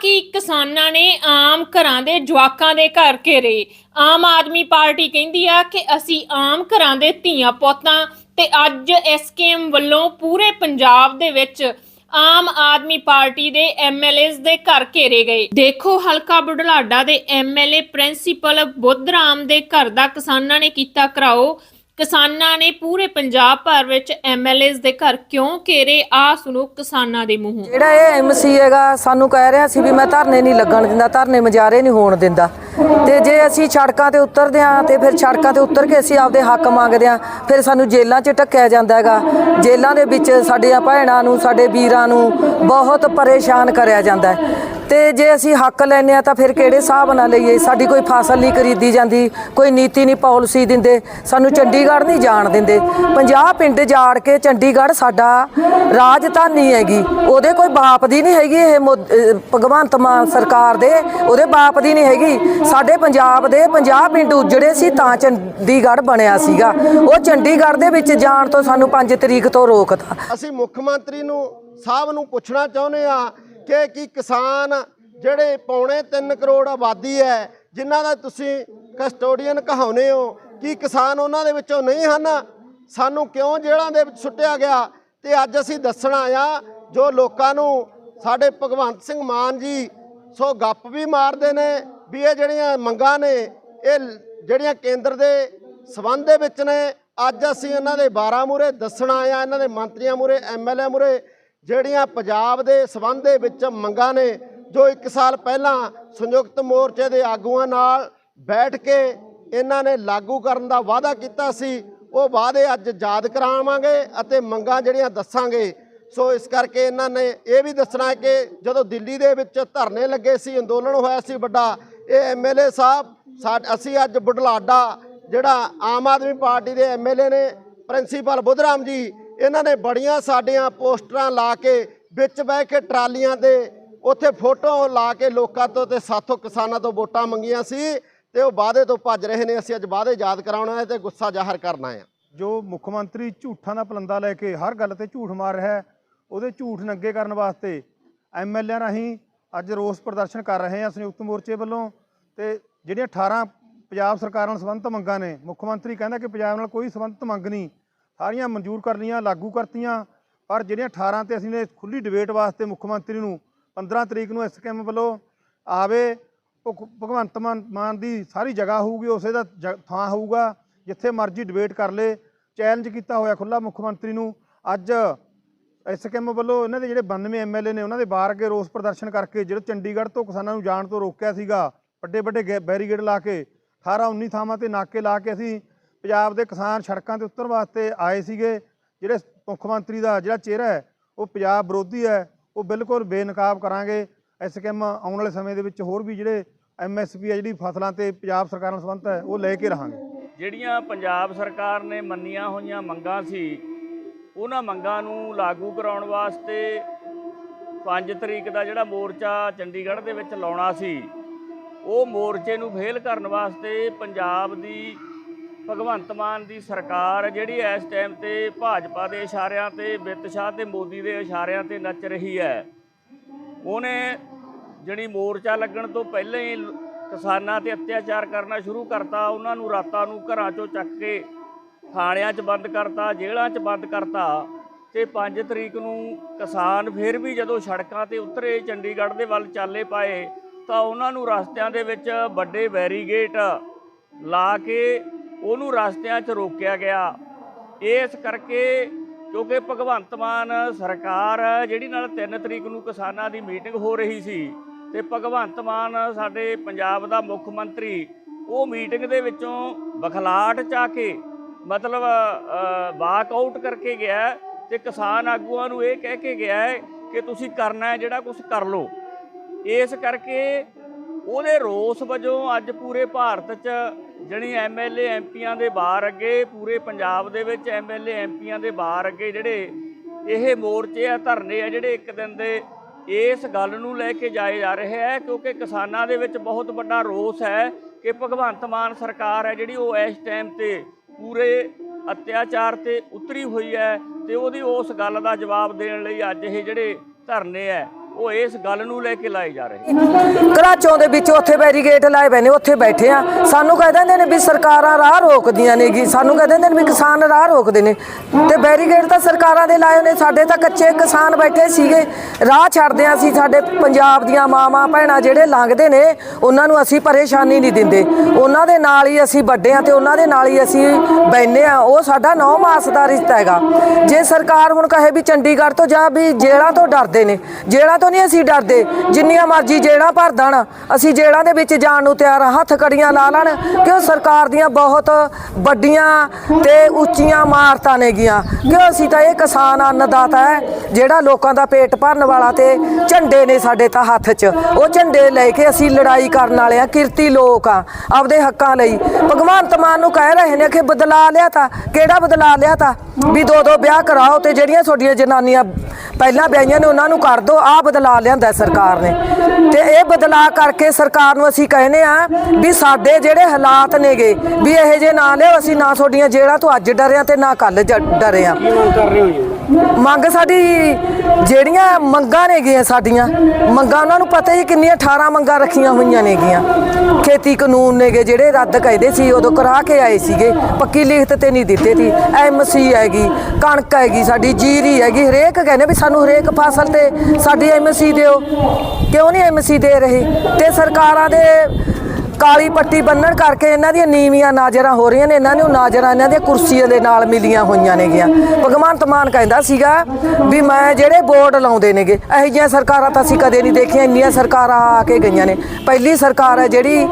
ਕਿ ਕਿਸਾਨਾਂ ਨੇ ਆਮ ਘਰਾਂ ਦੇ ਜਵਾਕਾਂ ਦੇ ਘਰ ਘੇਰੇ। ਆਮ ਆਦਮੀ ਪਾਰਟੀ ਕਹਿੰਦੀ ਆ ਕਿ ਅਸੀਂ ਆਮ ਘਰਾਂ ਦੇ ਧੀਆਂ ਪੁੱਤਾਂ ਤੇ ਅੱਜ ਐਸਕੇਐਮ ਵੱਲੋਂ ਪੂਰੇ ਪੰਜਾਬ ਦੇ ਵਿੱਚ ਆਮ ਆਦਮੀ ਪਾਰਟੀ ਦੇ ਐਮਐਲਏਸ ਦੇ ਘਰ ਘੇਰੇ ਗਏ। ਦੇਖੋ ਹਲਕਾ ਬੁਢਲਾਡਾ ਦੇ ਐਮਐਲਏ ਪ੍ਰਿੰਸੀਪਲ ਬੁੱਧਰਾਮ ਦੇ ਘਰ ਦਾ ਕਿਸਾਨਾਂ ਨੇ ਕੀਤਾ ਘਰਾਓ। ਕਿਸਾਨਾਂ ਨੇ ਪੂਰੇ ਪੰਜਾਬ ਭਰ ਵਿੱਚ ਐਮਐਲਏਸ ਦੇ ਘਰ ਕਿਉਂ ਘੇਰੇ? ਆ ਸੁਣੋ ਕਿਸਾਨਾਂ ਦੇ ਮੂੰਹੋਂ। ਜਿਹੜਾ ਇਹ ਐਮਸੀ ਹੈਗਾ, ਸਾਨੂੰ ਕਹਿ ਰਿਹਾ ਸੀ ਵੀ ਮੈਂ ਧਰਨੇ ਨਹੀਂ ਲੱਗਣ ਦਿੰਦਾ, ਧਰਨੇ ਮਜਾਰੇ ਨਹੀਂ ਹੋਣ ਦਿੰਦਾ। ਤੇ ਜੇ ਅਸੀਂ ਸੜਕਾਂ ਤੇ ਉਤਰਦੇ ਹਾਂ ਤੇ ਫਿਰ ਸੜਕਾਂ ਤੇ ਉਤਰ ਕੇ ਅਸੀਂ ਆਪਦੇ ਹੱਕ ਮੰਗਦੇ ਹਾਂ, ਫਿਰ ਸਾਨੂੰ ਜੇਲ੍ਹਾਂ 'ਚ ਟੱਕਿਆ ਜਾਂਦਾ ਹੈਗਾ। ਜੇਲ੍ਹਾਂ ਦੇ ਵਿੱਚ ਸਾਡੀਆਂ ਭੈਣਾਂ ਨੂੰ, ਸਾਡੇ ਵੀਰਾਂ ਨੂੰ ਬਹੁਤ ਪਰੇਸ਼ਾਨ ਕਰਿਆ ਜਾਂਦਾ ਹੈ। ਤੇ ਜੇ ਅਸੀਂ ਹੱਕ ਲੈਨੇ ਆ ਤਾਂ ਫਿਰ ਕਿਹੜੇ ਹਿਸਾਬ ਨਾਲ ਲਈਏ? ਸਾਡੀ ਕੋਈ ਫਸਲ ਨਹੀਂ ਖਰੀਦੀ ਜਾਂਦੀ, ਕੋਈ ਨੀਤੀ ਨਹੀਂ ਪਾਲਿਸੀ ਦਿੰਦੇ, ਸਾਨੂੰ ਚੰਡੀਗੜ੍ਹ ਨਹੀਂ ਜਾਣ ਦਿੰਦੇ। 50 ਪਿੰਡ ਜਾੜ ਕੇ ਚੰਡੀਗੜ੍ਹ ਸਾਡਾ ਰਾਜਧਾਨੀ ਹੈਗੀ। ਉਹਦੇ ਕੋਈ ਬਾਪ ਦੀ ਨਹੀਂ ਹੈਗੀ ਇਹ ਮੋ- ਭਗਵੰਤ ਮਾਨ ਸਰਕਾਰ ਦੇ, ਉਹਦੇ ਬਾਪ ਦੀ ਨਹੀਂ ਹੈਗੀ। ਸਾਡੇ ਪੰਜਾਬ ਦੇ 50 ਪਿੰਡ ਉਜੜੇ ਸੀ, ਤਾਂ ਚੰਡੀਗੜ੍ਹ ਬਣਿਆ ਸੀਗਾ। ਉਹ ਚੰਡੀਗੜ੍ਹ ਦੇ ਵਿੱਚ ਜਾਣ ਤੋਂ ਸਾਨੂੰ 5 ਤਰੀਕ ਤੋਂ ਰੋਕਤਾ। ਅਸੀਂ ਮੁੱਖ ਮੰਤਰੀ ਨੂੰ, ਸਾਹਿਬ ਨੂੰ ਪੁੱਛਣਾ ਚਾਹੁੰਦੇ ਆ ਕਿ ਕੀ ਕਿਸਾਨ ਜਿਹੜੇ ਪੌਣੇ 3 ਕਰੋੜ ਆਬਾਦੀ ਹੈ, ਜਿਨ੍ਹਾਂ ਦਾ ਤੁਸੀਂ ਕਸਟੋਡੀਅਨ ਕਹਾਉਨੇ ਹੋ, ਕੀ ਕਿਸਾਨ ਉਹਨਾਂ ਦੇ ਵਿੱਚੋਂ ਨਹੀਂ ਹਨ? ਸਾਨੂੰ ਕਿਉਂ ਜੇਲ੍ਹਾਂ ਦੇ ਵਿੱਚ ਸੁੱਟਿਆ ਗਿਆ? ਤੇ ਅੱਜ ਅਸੀਂ ਦੱਸਣਾ ਆ ਜੋ ਲੋਕਾਂ ਨੂੰ ਸਾਡੇ ਭਗਵੰਤ ਸਿੰਘ ਮਾਨ ਜੀ ਸੋ ਗੱਪ ਵੀ ਮਾਰਦੇ ਨੇ ਵੀ ਇਹ ਜਿਹੜੀਆਂ ਮੰਗਾਂ ਨੇ, ਇਹ ਜਿਹੜੀਆਂ ਕੇਂਦਰ ਦੇ ਸਬੰਧ ਦੇ ਵਿੱਚ ਨੇ, ਅੱਜ ਅਸੀਂ ਇਹਨਾਂ ਦੇ 12 ਮੂਰੇ ਦੱਸਣ ਆਇਆ ਇਹਨਾਂ ਦੇ ਮੰਤਰੀਆਂ ਮੂਰੇ ਐਮਐਲਏ ਮੂਰੇ ਜਿਹੜੀਆਂ ਪੰਜਾਬ ਦੇ ਸਬੰਧ ਦੇ ਵਿੱਚ ਮੰਗਾਂ ਨੇ, ਜੋ 1 ਸਾਲ ਪਹਿਲਾਂ ਸੰਯੁਕਤ ਮੋਰਚੇ ਦੇ ਆਗੂਆਂ ਨਾਲ ਬੈਠ ਕੇ ਇਹਨਾਂ ਨੇ ਲਾਗੂ ਕਰਨ ਦਾ ਵਾਅਦਾ ਕੀਤਾ ਸੀ, ਉਹ ਵਾਅਦੇ ਅੱਜ ਯਾਦ ਕਰਾਵਾਂਗੇ ਅਤੇ ਮੰਗਾਂ ਜਿਹੜੀਆਂ ਦੱਸਾਂਗੇ। ਸੋ ਇਸ ਕਰਕੇ ਇਹਨਾਂ ਨੇ ਇਹ ਵੀ ਦੱਸਣਾ ਕਿ ਜਦੋਂ ਦਿੱਲੀ ਦੇ ਵਿੱਚ ਧਰਨੇ ਲੱਗੇ ਸੀ, ਅੰਦੋਲਨ ਹੋਇਆ ਸੀ ਵੱਡਾ ਇਹ ਐਮਐਲਏ ਸਾਹਿਬ ਸਾ- ਅਸੀਂ ਅੱਜ ਬੁਢਲਾਡਾ, ਜਿਹੜਾ ਆਮ ਆਦਮੀ ਪਾਰਟੀ ਦੇ ਐਮਐਲਏ ਨੇ, ਪ੍ਰਿੰਸੀਪਲ ਬੁੱਧਰਾਮ ਜੀ, ਇਹਨਾਂ ਨੇ ਬੜੀਆਂ ਸਾਡੀਆਂ ਪੋਸਟਰਾਂ ਲਾ ਕੇ ਵਿੱਚ ਬਹਿ ਕੇ ਟਰਾਲੀਆਂ ਤੇ ਉੱਥੇ ਫੋਟੋ ਲਾ ਕੇ ਲੋਕਾਂ ਤੋਂ ਤੇ ਸਾਥੋਂ ਕਿਸਾਨਾਂ ਤੋਂ ਵੋਟਾਂ ਮੰਗੀਆਂ ਸੀ ਤੇ ਉਹ ਵਾਅਦੇ ਤੋਂ ਭੱਜ ਰਹੇ ਨੇ, ਅਸੀਂ ਅੱਜ ਵਾਅਦੇ ਯਾਦ ਕਰਾਉਣਾ ਹੈ ਤੇ ਗੁੱਸਾ ਜ਼ਾਹਰ ਕਰਨਾ ਹੈ। ਜੋ ਮੁੱਖ ਮੰਤਰੀ ਝੂਠਾਂ ਦਾ ਪਲੰਦਾ ਲੈ ਕੇ ਹਰ ਗੱਲ ਤੇ ਝੂਠ ਮਾਰ ਰਿਹਾ ਹੈ, ਉਹਦੇ ਝੂਠ ਨੰਗੇ ਕਰਨ ਵਾਸਤੇ ਐਮਐਲਏ ਰਾਹੀਂ ਅੱਜ ਰੋਸ ਪ੍ਰਦਰਸ਼ਨ ਕਰ ਰਹੇ ਹਾਂ ਸੰਯੁਕਤ ਮੋਰਚੇ ਵੱਲੋਂ। ਤੇ ਜਿਹੜੀਆਂ 18 ਪੰਜਾਬ ਸਰਕਾਰ ਨਾਲ ਸੰਬੰਧਿਤ ਮੰਗਾਂ ਨੇ, ਮੁੱਖ ਮੰਤਰੀ ਕਹਿੰਦਾ ਕਿ ਪੰਜਾਬ ਨਾਲ ਕੋਈ ਸੰਬੰਧਿਤ ਮੰਗ ਨਹੀਂ। ਸਾਰੀਆਂ ਮਨਜ਼ੂਰ ਕਰਨੀਆਂ ਲਾਗੂ ਕਰਤੀਆਂ, ਪਰ ਜਿਹੜੀਆਂ 18 ਤੇ ਅਸੀਂ ਨੇ ਖੁੱਲੀ ਡਿਬੇਟ ਵਾਸਤੇ ਮੁੱਖ ਮੰਤਰੀ ਨੂੰ 15 ਤਰੀਕ ਨੂੰ ਐਸਕੇਐਮ ਵੱਲੋਂ ਆਵੇ ਭੁਗ- ਭਗਵੰਤ ਮਾਨ ਮਾਨ ਦੀ ਸਾਰੀ ਜਗ੍ਹਾ ਹੋਊਗੀ, ਉਸੇ ਦਾ ਜ- ਥਾਂ ਹੋਊਗਾ, ਜਿੱਥੇ ਮਰਜ਼ੀ ਡਿਬੇਟ ਕਰ ਲੇ ਚੈਲੰਜ ਕੀਤਾ ਹੋਇਆ ਖੁੱਲਾ ਮੁੱਖ ਮੰਤਰੀ ਨੂੰ। ਅੱਜ ਐਸਕੇਐਮ ਵੱਲੋਂ ਇਹਨਾਂ ਦੇ ਜਿਹੜੇ 92 ਐਮਐਲਏ ਨੇ, ਉਹਨਾਂ ਦੇ ਬਾਹਰ ਅੱਗੇ ਰੋਸ ਪ੍ਰਦਰਸ਼ਨ ਕਰਕੇ, ਜਿਹੜੇ ਚੰਡੀਗੜ੍ਹ ਤੋਂ ਕਿਸਾਨਾਂ ਨੂੰ ਜਾਣ ਤੋਂ ਰੋਕਿਆ ਸੀਗਾ ਵੱਡੇ ਵੱਡੇ ਗੇ- ਬੈਰੀਗੇਡ ਲਾ ਕੇ 18 19 ਥਾਵਾਂ ਤੇ ਨਾਕੇ ਲਾ ਕੇ ਅਸੀਂ ਪੰਜਾਬ ਦੇ ਕਿਸਾਨ ਸੜਕਾਂ ਤੇ ਉਤਰਨ ਵਾਸਤੇ ਆਏ ਸੀਗੇ। ਜਿਹੜੇ ਮੁੱਖ ਮੰਤਰੀ ਦਾ ਜਿਹੜਾ ਚਿਹਰਾ ਹੈ, ਉਹ ਪੰਜਾਬ ਵਿਰੋਧੀ ਹੈ। ਉਹ ਬਿਲਕੁਲ ਬੇਨਕਾਬ ਕਰਾਂਗੇ। ਇਸ ਐਸਕੇਐਮ ਆਉਣ ਵਾਲੇ ਸਮੇਂ ਦੇ ਵਿੱਚ ਹੋਰ ਵੀ ਜਿਹੜੇ ਐਮਐਸਪੀ ਹੈ ਜਿਹੜੀ ਫਸਲਾਂ ਤੇ ਪੰਜਾਬ ਸਰਕਾਰ ਨਾਲ ਸੰਬੰਧਿਤ ਹੈ, ਉਹ ਲੈ ਕੇ ਰਹਾਂਗੇ। ਜਿਹੜੀਆਂ ਪੰਜਾਬ ਸਰਕਾਰ ਨੇ ਮੰਨੀਆਂ ਹੋਈਆਂ ਮੰਗਾਂ ਸੀ, ਉਹਨਾਂ ਮੰਗਾਂ ਨੂੰ ਲਾਗੂ ਕਰਾਉਣ ਵਾਸਤੇ 5 ਤਰੀਕ ਦਾ ਜਿਹੜਾ ਮੋਰਚਾ ਚੰਡੀਗੜ੍ਹ ਦੇ ਵਿੱਚ ਲਾਉਣਾ ਸੀ ਉਹ ਮੋਰਚੇ ਨੂੰ ਫੇਲ ਕਰਨ ਵਾਸਤੇ ਪੰਜਾਬ ਦੀ ਭਗਵੰਤ ਮਾਨ ਦੀ ਸਰਕਾਰ ਜਿਹੜੀ ਇਸ ਟਾਈਮ ਤੇ ਭਾਜਪਾ ਦੇ ਇਸ਼ਾਰਿਆਂ ਤੇ, ਬਿੱਤ ਸ਼ਾਹ ਤੇ, ਮੋਦੀ ਦੇ ਇਸ਼ਾਰਿਆਂ ਤੇ ਨੱਚ ਰਹੀ ਹੈ। ਉਹਨੇ ਜਿਹੜੀ ਮੋਰਚਾ ਲੱਗਣ ਤੋਂ ਪਹਿਲਾਂ ਹੀ ਕਿਸਾਨਾਂ ਤੇ ਅਤਿਆਚਾਰ ਕਰਨਾ ਸ਼ੁਰੂ ਕਰਤਾ, ਉਹਨਾਂ ਨੂੰ ਰਾਤਾਂ ਨੂੰ ਘਰਾਂ ਚੋਂ ਚੱਕ ਕੇ ਥਾਣਿਆਂ 'ਚ ਬੰਦ ਕਰਤਾ, ਜੇਲ੍ਹਾਂ 'ਚ ਬੰਦ ਕਰਤਾ ਤੇ 5 ਤਰੀਕ ਨੂੰ ਕਿਸਾਨ ਫਿਰ ਵੀ ਜਦੋਂ ਸੜਕਾਂ ਤੇ ਉਤਰੇ, ਚੰਡੀਗੜ੍ਹ ਦੇ ਵੱਲ ਚਾਲੇ ਪਾਏ ਤਾਂ ਉਹਨਾਂ ਨੂੰ ਰਸਤਿਆਂ ਦੇ ਵਿੱਚ ਵੱਡੇ ਬੈਰੀਗੇਟ ਲਾ ਕੇ ਉਹਨੂੰ ਰਸਤਿਆਂ 'ਚ ਰੋਕਿਆ ਗਿਆ। ਇਸ ਕਰਕੇ ਕਿਉਂਕਿ ਭਗਵੰਤ ਮਾਨ ਸਰਕਾਰ ਜਿਹੜੀ ਨਾਲ 3 ਤਰੀਕ ਨੂੰ ਕਿਸਾਨਾਂ ਦੀ ਮੀਟਿੰਗ ਹੋ ਰਹੀ ਸੀ ਤੇ ਭਗਵੰਤ ਮਾਨ ਸਾਡੇ ਪੰਜਾਬ ਦਾ ਮੁੱਖ ਮੰਤਰੀ, ਉਹ ਮੀਟਿੰਗ ਦੇ ਵਿੱਚੋਂ ਬਖਲਾਟ ਚ ਕੇ ਮਤਲਬ ਵਾਕ ਆਊਟ ਕਰਕੇ ਗਿਆ ਹੈ ਤੇ ਕਿਸਾਨ ਆਗੂਆਂ ਨੂੰ ਇਹ ਕਹਿ ਕੇ ਗਿਆ ਹੈ ਕਿ ਤੁਸੀਂ ਕਰਨਾ ਹੈ, ਜਿਹੜਾ ਕੁਝ ਕਰ ਲਓ। ਇਸ ਕਰਕੇ ਉਹਦੇ ਰੋਸ ਵਜੋਂ ਅੱਜ ਪੂਰੇ ਭਾਰਤ 'ਚ ਜਣੀ ਐਮਐਲਏ ਐਮਪੀਆਂ ਦੇ ਬਾਹਰ ਅੱਗੇ, ਪੂਰੇ ਪੰਜਾਬ ਦੇ ਵਿੱਚ ਐਮਐਲਏ ਐਮਪੀਆਂ ਦੇ ਬਾਹਰ ਅੱਗੇ ਜਿਹੜੇ ਇਹ ਮੋਰਚੇ ਆ, ਧਰਨੇ ਆ ਜਿਹੜੇ ਇੱਕ ਦਿਨ ਦੇ ਇਸ ਗੱਲ ਨੂੰ ਲੈ ਕੇ ਜਾਏ ਜਾ ਰਹੇ ਹੈ ਕਿਉਂਕਿ ਕਿਸਾਨਾਂ ਦੇ ਵਿੱਚ ਬਹੁਤ ਵੱਡਾ ਰੋਸ ਹੈ ਕਿ ਭਗਵੰਤ ਮਾਨ ਸਰਕਾਰ ਹੈ ਜਿਹੜੀ ਉਹ ਇਸ ਟਾਈਮ ਤੇ ਪੂਰੇ ਅਤਿਆਚਾਰ ਤੇ ਉਤਰੀ ਹੋਈ ਹੈ ਤੇ ਉਹਦੀ ਉਸ ਗੱਲ ਦਾ ਜਵਾਬ ਦੇਣ ਲਈ ਅੱਜ ਇਹ ਜਿਹੜੇ ਧਰਨੇ ਹੈ ਉਹ ਇਸ ਗੱਲ ਨੂੰ ਲੈ ਕੇ ਲਾਏ ਜਾ ਰਹੇ ਕਰਾਚੋਂ ਦੇ ਵਿੱਚ ਉੱਥੇ ਬੈਰੀਗੇਟ ਲਾਏ ਬੈ ਉੱਥੇ ਬੈਠੇ ਆ। ਸਾਨੂੰ ਕਹਿ ਦਿੰਦੇ ਨੇ ਵੀ ਸਰਕਾਰਾਂ ਰਾਹ ਰੋਕਦੀਆਂ ਨੇਗੀ ਸਾਨੂੰ ਕਹਿ ਦਿੰਦੇ ਨੇ ਵੀ ਕਿਸਾਨ ਰਾਹ ਰੋਕਦੇ ਨੇ। ਤੇ ਬੈਰੀਗੇਟ ਤਾਂ ਸਰਕਾਰਾਂ ਦੇ ਲਾਏ ਨੇ। ਸਾਡੇ ਤਾਂ ਕੱਚੇ ਕਿਸਾਨ ਬੈਠੇ ਸੀਗੇ। ਰਾਹ ਛੱਡਦੇ ਆ ਅਸੀਂ ਸਾਡੇ ਪੰਜਾਬ ਦੀਆਂ ਮਾਵਾਂ, ਭੈਣਾਂ ਜਿਹੜੇ ਲੰਘਦੇ ਨੇ, ਉਹਨਾਂ ਨੂੰ ਅਸੀਂ ਪਰੇਸ਼ਾਨੀ ਨਹੀਂ ਦਿੰਦੇ। ਉਹਨਾਂ ਦੇ ਨਾਲ ਹੀ ਅਸੀਂ ਵੱਡੇ ਆ ਤੇ ਉਹਨਾਂ ਦੇ ਨਾਲ ਹੀ ਅਸੀਂ ਬੈਨੇ ਆ। ਉਹ ਸਾਡਾ ਨੌ ਮਾਸ ਦਾ ਰਿਸ਼ਤਾ ਹੈਗਾ। ਜੇ ਸਰਕਾਰ ਹੁਣ ਕਹੇ ਵੀ ਚੰਡੀਗੜ੍ਹ ਤੋਂ ਜਾ ਵੀ ਜੇਲ੍ਹਾਂ ਤੋਂ ਡਰਦੇ ਨੇ, ਜੇਲ੍ਹਾਂ ਤੋਂ ਨਹੀਂ ਅਸੀਂ ਡਰਦੇ। ਜਿੰਨੀਆਂ ਮਰਜ਼ੀ ਜੇਲ੍ਹਾਂ ਭਰ ਦੇਣ, ਅਸੀਂ ਜੇਲ੍ਹਾਂ ਦੇ ਵਿੱਚ ਜਾਣ ਨੂੰ ਤਿਆਰ ਹਾਂ। ਹੱਥ ਕੜੀਆਂ ਲਾ ਲੈਣ, ਕਿਉਂ ਸਰਕਾਰ ਦੀਆਂ ਬਹੁਤ ਵੱਡੀਆਂ ਤੇ ਉੱਚੀਆਂ ਮਾਰਤਾਂ ਨੇਗੀਆਂ ਕਿਉਂ ਅਸੀਂ ਤਾਂ ਇਹ ਕਿਸਾਨ ਅੰਨਦਾਤਾ ਹੈ, ਜਿਹੜਾ ਲੋਕਾਂ ਦਾ ਪੇਟ ਭਰਨ ਵਾਲਾ ਤੇ ਝੰਡੇ ਨੇ ਸਾਡੇ ਤਾਂ ਹੱਥ 'ਚ। ਉਹ ਝੰਡੇ ਲੈ ਕੇ ਅਸੀਂ ਲੜਾਈ ਕਰਨ ਵਾਲੇ ਆ ਕਿਰਤੀ ਲੋਕ ਆ ਆਪਦੇ ਹੱਕਾਂ ਲਈ। ਭਗਵੰਤ ਮਾਨ ਨੂੰ ਕਹਿ ਰਹੇ ਨੇ ਕਿ ਬਦਲਾ ਲਿਆ ਤਾਂ, ਕਿਹੜਾ ਬਦਲਾ ਲਿਆ ਤਾਂ? ਵੀ ਦੋ ਦੋ ਵਿਆਹ ਕਰਾਓ ਤੇ ਜਿਹੜੀਆਂ ਤੁਹਾਡੀਆਂ ਜਨਾਨੀਆਂ ਪਹਿਲਾਂ ਵਿਆਹੀਆਂ ਨੇ, ਉਹਨਾਂ ਨੂੰ ਕਰ ਦਿਓ ਆ ਬਦਲਾ ਬਦਲਾ ਲਿਆਂਦਾ ਸਰਕਾਰ ਨੇ। ਤੇ ਇਹ ਬਦਲਾ ਕਰਕੇ ਸਰਕਾਰ ਨੂੰ ਅਸੀਂ ਕਹਿੰਦੇ ਆ ਵੀ ਸਾਡੇ ਜਿਹੜੇ ਹਾਲਾਤ ਨੇਗੇ, ਵੀ ਇਹ ਜੇ ਨਾ ਲਿਓ ਅਸੀਂ ਨਾ ਤੁਹਾਡੀਆਂ ਜਿਹੜਾ ਤੋਂ ਅੱਜ ਡਰਿਆ ਤੇ ਨਾ ਕੱਲ ਡਰੇ ਆ ਮੰਗ ਮੰਗ ਸਾਡੀ ਜਿਹੜੀਆਂ ਮੰਗਾਂ ਨੇਗੀਆਂ ਸਾਡੀਆਂ, ਮੰਗਾਂ ਉਹਨਾਂ ਨੂੰ ਪਤਾ ਹੀ ਕਿੰਨੀਆਂ 18 ਮੰਗਾਂ ਰੱਖੀਆਂ ਹੋਈਆਂ ਨੇਗੀਆਂ। ਖੇਤੀ ਕਾਨੂੰਨ ਨੇਗੇ ਜਿਹੜੇ ਰੱਦ ਕਹਿੰਦੇ ਸੀ, ਉਦੋਂ ਕਰਾ ਕੇ ਆਏ ਸੀਗੇ, ਪੱਕੀ ਲਿਖਤ ਤੇ ਨਹੀਂ ਦਿੱਤੇ ਸੀ। ਐਮਸੀ ਹੈਗੀ, ਕਣਕ ਹੈਗੀ, ਸਾਡੀ ਜੀਰੀ ਹੈਗੀ, ਹਰੇਕ ਕਹਿੰਦੇ ਵੀ ਸਾਨੂੰ ਹਰੇਕ ਫਸਲ ਤੇ ਸਾਡੀ ਐਮਸੀ ਦਿਓ। ਕਿਉਂ ਨਹੀਂ ਐਮਸੀ ਦੇ ਰਹੇ? ਤੇ ਸਰਕਾਰਾਂ ਦੇ ਕਾਲੀ ਪੱਟੀ ਬੰਨਣ ਕਰਕੇ ਇਹਨਾਂ ਦੀਆਂ ਨੀਵੀਆਂ ਨਾਜ਼ਰਾਂ ਹੋ ਰਹੀਆਂ ਨੇ, ਇਹਨਾਂ ਨੂੰ ਨਾਜ਼ਰਾਂ ਇਹਨਾਂ ਦੀਆਂ ਕੁਰਸੀਆਂ ਦੇ ਨਾਲ ਮਿਲੀਆਂ ਹੋਈਆਂ ਨੇਗੀਆਂ। ਭਗਵੰਤ ਮਾਨ ਕਹਿੰਦਾ ਸੀਗਾ ਵੀ ਮੈਂ ਜਿਹੜੇ ਬੋਰਡ ਲਾਉਂਦੇ ਨੇਗੇ, ਇਹੋ ਜਿਹੀਆਂ ਸਰਕਾਰਾਂ ਤਾਂ ਅਸੀਂ ਕਦੇ ਨਹੀਂ ਦੇਖੀਆਂ, ਇੰਨੀਆਂ ਸਰਕਾਰਾਂ ਆ ਕੇ ਗਈਆਂ ਨੇ। ਪਹਿਲੀ ਸਰਕਾਰ ਹੈ ਜਿਹੜੀ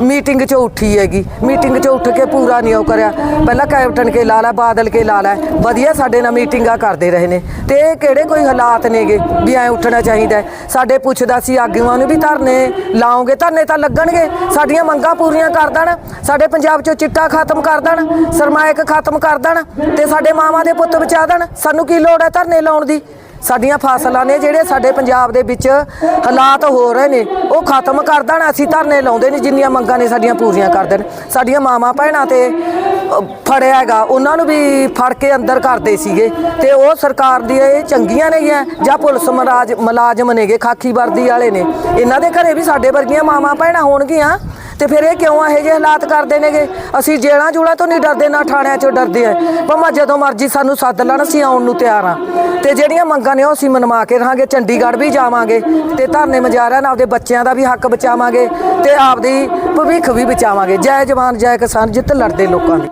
ਮੀਟਿੰਗ 'ਚੋਂ ਉੱਠੀ ਹੈਗੀ। ਮੀਟਿੰਗ 'ਚੋਂ ਉੱਠ ਕੇ ਪੂਰਾ ਨਹੀਂ ਉਹ ਕਰਿਆ। ਪਹਿਲਾਂ ਕੈਪਟਨ ਕੇ ਲਾ ਲੈ ਬਾਦਲ ਕੇ ਲਾ ਲੈ ਵਧੀਆ ਸਾਡੇ ਨਾਲ ਮੀਟਿੰਗਾਂ ਕਰਦੇ ਰਹੇ ਨੇ। ਤੇ ਇਹ ਕਿਹੜੇ ਕੋਈ ਹਾਲਾਤ ਨੇਗੇ ਵੀ ਐ ਉੱਠਣਾ ਚਾਹੀਦਾ ਸਾਡੇ ਪੁੱਛਦਾ ਸੀ ਆਗੂਆਂ ਨੂੰ ਵੀ ਧਰਨੇ ਲਾਓਗੇ, ਧਰਨੇ ਤਾਂ ਲੱਗਣਗੇ। ਸਾਡੀਆਂ ਮੰਗਾਂ ਪੂਰੀਆਂ ਕਰ ਦੇਣ। ਸਾਡੇ ਪੰਜਾਬ 'ਚੋਂ ਚਿੱਟਾ ਖਤਮ ਕਰ ਦੇਣ, ਸਰਮਾਇਕ ਖਤਮ ਕਰ ਦੇਣ ਤੇ ਸਾਡੇ ਮਾਵਾਂ ਦੇ ਪੁੱਤ ਬਚਾ ਦੇਣ। ਸਾਨੂੰ ਕੀ ਲੋੜ ਹੈ ਧਰਨੇ ਲਾਉਣ ਦੀ? ਸਾਡੀਆਂ ਫਸਲਾਂ ਨੇ ਜਿਹੜੇ ਸਾਡੇ ਪੰਜਾਬ ਦੇ ਵਿੱਚ ਹਾਲਾਤ ਹੋ ਰਹੇ ਨੇ, ਉਹ ਖਤਮ ਕਰ ਦੇਣ, ਅਸੀਂ ਧਰਨੇ ਲਾਉਂਦੇ ਨੇ ਜਿੰਨੀਆਂ ਮੰਗਾਂ ਨੇ ਸਾਡੀਆਂ ਪੂਰੀਆਂ ਕਰ ਦੇਣ। ਸਾਡੀਆਂ ਮਾਵਾਂ ਭੈਣਾਂ ਤੇ ਫੜਿਆ ਹੈਗਾ, ਉਹਨਾਂ ਨੂੰ ਵੀ ਫੜ ਕੇ ਅੰਦਰ ਕਰਦੇ ਸੀਗੇ ਤੇ ਉਹ ਸਰਕਾਰ ਦੀ ਇਹ ਚੰਗੀਆਂ ਨੇਗੀਆਂ ਜਾਂ ਪੁਲਿਸ ਮਰਾਜ, ਮੁਲਾਜ਼ਮ ਨੇਗੇ, ਖਾਕੀ ਵਰਦੀ ਵਾਲੇ ਨੇ। ਇਹਨਾਂ ਦੇ ਘਰੇ ਵੀ ਸਾਡੇ ਵਰਗੀਆਂ ਮਾਵਾਂ ਭੈਣਾਂ ਹੋਣਗੀਆਂ, ਤੇ ਫਿਰ ਇਹ ਕਿਉਂ ਇਹੋ ਜਿਹੇ ਹਾਲਾਤ ਕਰਦੇ ਨੇਗੇ? ਅਸੀਂ ਜੇਲਾਂ ਜੂਲਾਂ ਤੋਂ ਨਹੀਂ ਡਰਦੇ, ਨਾ ਥਾਣਿਆਂ ਚੋਂ ਡਰਦੇ ਆ ਭਾਵੇਂ ਜਦੋਂ ਮਰਜ਼ੀ ਸਾਨੂੰ ਸੱਦ ਲੈਣ, ਅਸੀਂ ਆਉਣ ਨੂੰ ਤਿਆਰ ਆ। ਤੇ ਜਿਹੜੀਆਂ ਮੰਗਾਂ ਨੇ, ਉਹ ਅਸੀਂ ਮਨਵਾ ਕੇ ਰਹਾਂਗੇ, ਚੰਡੀਗੜ੍ਹ ਵੀ ਜਾਵਾਂਗੇ ਤੇ ਧਰਨੇ ਮਜਾਰਿਆਂ ਨਾਲ ਆਪਦੇ ਬੱਚਿਆਂ ਦਾ ਵੀ ਹੱਕ ਬਚਾਵਾਂਗੇ ਤੇ ਆਪਦੀ ਭਵਿੱਖ ਵੀ ਬਚਾਵਾਂਗੇ। ਜੈ ਜਵਾਨ, ਜੈ ਕਿਸਾਨ, ਜਿੱਤ ਲੜਦੇ ਲੋਕਾਂ ਦੀ।